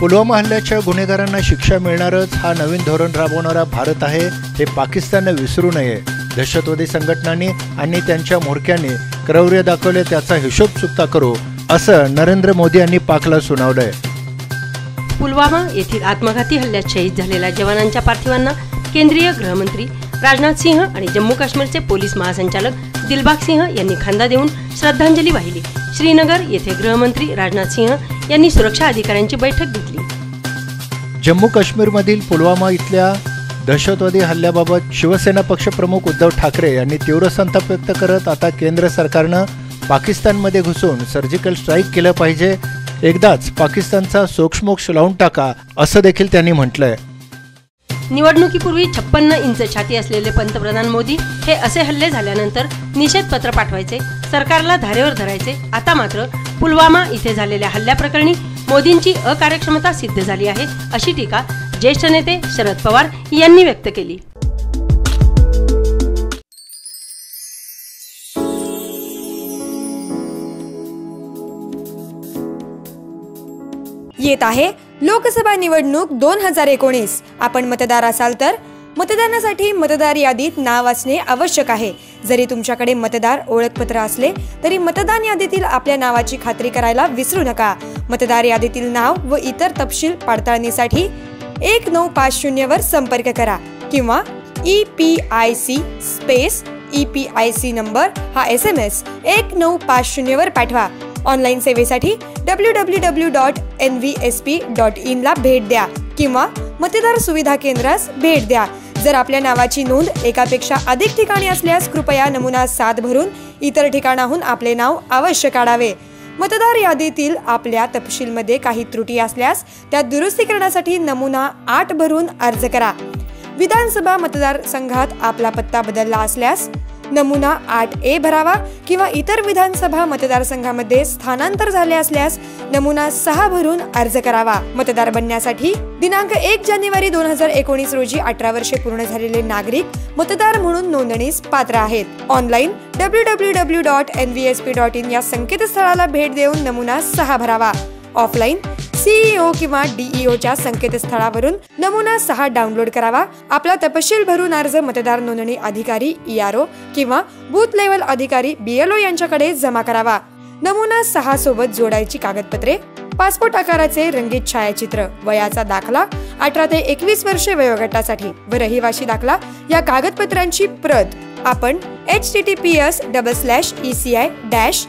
पुलवामा हल्ल्याच्या गुन्हेगारांना शिक्षा मिळणारच हा नवीन धोरण राबवणारा भारत आहे हे पाकिस्ताननं विसरू नये. दहशतवादी संघटनांनी आणि त्यांच्या म्होरक्यांनी क्रौर्य दाखवले त्याचा हिशोब चुकता करू असं नरेंद्र मोदी यांनी पाकला सुनावलंय. पुलवामा येथील आत्मघाती हल्ल्यात शहीद झालेल्या जवानांच्या पार्थिवांना केंद्रीय गृहमंत्री राजनाथ सिंह आणि जम्मू काश्मीरचे पोलीस महासंचालक दिलबाग सिंह यांनी खांदा देऊन श्रद्धांजली वाहिली. श्रीनगर येथे गृहमंत्री राजनाथ सिंह यांनी सुरक्षा अधिकाऱ्यांची बैठक घेतली. जम्मू काश्मीरमधील पुलवामा इथल्या दहशतवादी हल्ल्याबाबत शिवसेना पक्षप्रमुख उद्धव ठाकरे यांनी तीव्र संताप व्यक्त करत आता केंद्र सरकारनं पाकिस्तानमध्ये घुसून सर्जिकल स्ट्राईक केलं पाहिजे. एकदाच पाकिस्तानचा सोक्षमोक्ष लावून टाका असं देखील त्यांनी म्हटलंय. निवडणुकीपूर्वी छप्पन्न इंच छाती असलेले पंतप्रधान मोदी हे असे हल्ले झाल्यानंतर निषेध पत्र पाठवायचे सरकारला धारेवर धरायचे आता मात्र पुलवामा इथे झालेल्या हल्ल्याप्रकरणी मोदींची अकार्यक्षमता सिद्ध झाली आहे अशी टीका ज्येष्ठ नेते शरद पवार यांनी व्यक्त केली. येत आहे लोकसभा निवडणूक दोन हजार एकोणीस. आपण मतदार असाल तर मतदानासाठी मतदार यादीत नाव असणे आवश्यक आहे. जरी तुमच्याकडे मतदार ओळखपत्र असले तरी मतदान यादीतील आपल्या नावाची खात्री करायला विसरू नका. मतदार यादीतील नाव व इतर तपशील पडताळणीसाठी एक नऊ पाच शून्य वर संपर्क करा किंवा E P I C space E P I C number हा एस एम एस एक नऊ पाच शून्य वर पाठवा. ऑनलाईन सेवेसाठी W W W dot N V S P dot in ला भेट द्या किंवा मतदार सुविधा केंद्रास भेट द्या. जर आपल्या नावाची नोंद एकापेक्षा अधिक ठिकाणी असल्यास कृपया नमुना सात भरून इतर ठिकाणाहून आपले नाव अवश्य काढावे. मतदार यादीतील आपल्या तपशीलमध्ये काही त्रुटी असल्यास त्या दुरुस्ती करण्यासाठी नमुना आठ भरून अर्ज करा. विधानसभा मतदारसंघात आपला पत्ता बदलला असल्यास नमुना आठ ए भरावा किंवा इतर विधानसभा मतदारसंघामध्ये स्थानांतर झाले असल्यास नमुना सहा भरून अर्ज करावा. मतदार बनण्यासाठी दिनांक एक जानेवारी दोन हजार एकोणीस रोजी अठरा वर्षे पूर्ण झालेले नागरिक मतदार म्हणून नोंदणीस पात्र आहेत. Online W W W dot N V S P dot in या संकेतस्थळाला भेट देऊन नमुना सहा भरावा. ऑफलाईन सीईओ किंवा डीईओच्या संकेतस्थळावरून नमुना सहा डाउनलोड करावा. आपला तपशील भरून अर्ज मतदार नोंदणी अधिकारी ईआरओ किंवा बूथ लेवल अधिकारी बीएलओ यांच्याकडे जमा करावा. नमुना सहा सोबत जोडायची कागदपत्रे पासपोर्ट आकाराचे रंगीत छायाचित्र वयाचा दाखला अठरा ते एकवीस वर्षे वयोगटासाठी व रहिवाशी दाखला या कागदपत्रांची प्रत आपण H T T P S double slash E C I dash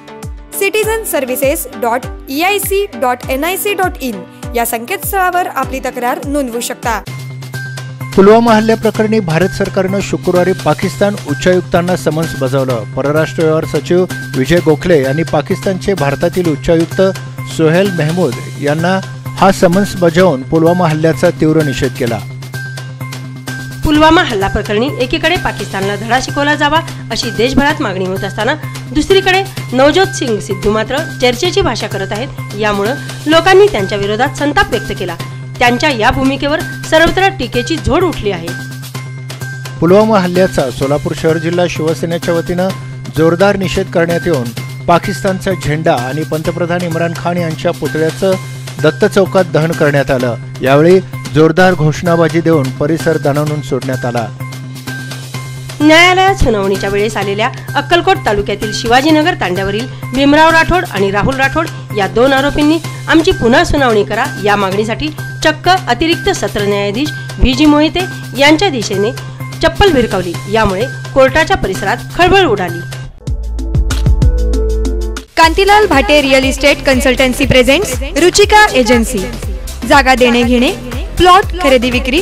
citizen services dot E C I dot N I C dot in या संकेतस्थळावर आपली तक्रार नोंदवू शकता. पुलवामा हल्ल्याप्रकरणी भारत सरकारनं शुक्रवारी पाकिस्तान उच्चायुक्तांना समन्स बजावलं. परराष्ट्र व्यवहार सचिव विजय गोखले यांनी पाकिस्तानचे भारतातील उच्चायुक्त सोहेल मेहमूद यांना हा समन्स बजावून पुलवामा हल्ल्याचा तीव्र निषेध केला. पुलवामा हल्ला प्रकरणी एकीकडे पाकिस्तानला धडा शिकवला जावा अशी देशभरात मागणी होत असताना दुसरीकडे नवजोत सिंग सिद्धू मात्र चर्चेची भाषा करत आहेत. यामुळं लोकांनी त्यांच्या विरोधात संताप व्यक्त केला. त्यांच्या या भूमिकेवर सर्वत्र टीकेची झोड उठली आहे. पुलवामा हल्ल्याचा सोलापूर शहर जिल्हा शिवसेनेच्या वतीनं जोरदार निषेध करण्यात येऊन पाकिस्तानचा झेंडा आणि पंतप्रधान इम्रान खान यांच्या पुतळ्याचं दत्त चौकात दहन करण्यात आलं. यावेळी जोरदार घोषणाबाजी देऊन परिसर दणानून सोडण्यात आला. न्यायालयात सुनावणीच्या वेळेस आलेल्या अक्कलकोट तालुक्यातील शिवाजीनगर तांड्यावरील भीमराव राठोड आणि राहुल राठोड या दोन आरोपींनी आमची पुन्हा सुनावणी करा या मागणीसाठी चक्क अतिरिक्त सत्र न्यायाधीश व्ही जी मोहिते यांच्या दिशेने चप्पल भिरकावली यामुळे कोर्टाच्या परिसरात खळबळ उडाली. Kantilal Bhate real estate consultancy present Ruchika agency. जागा देणे घेणे प्लॉट खरेदी विक्री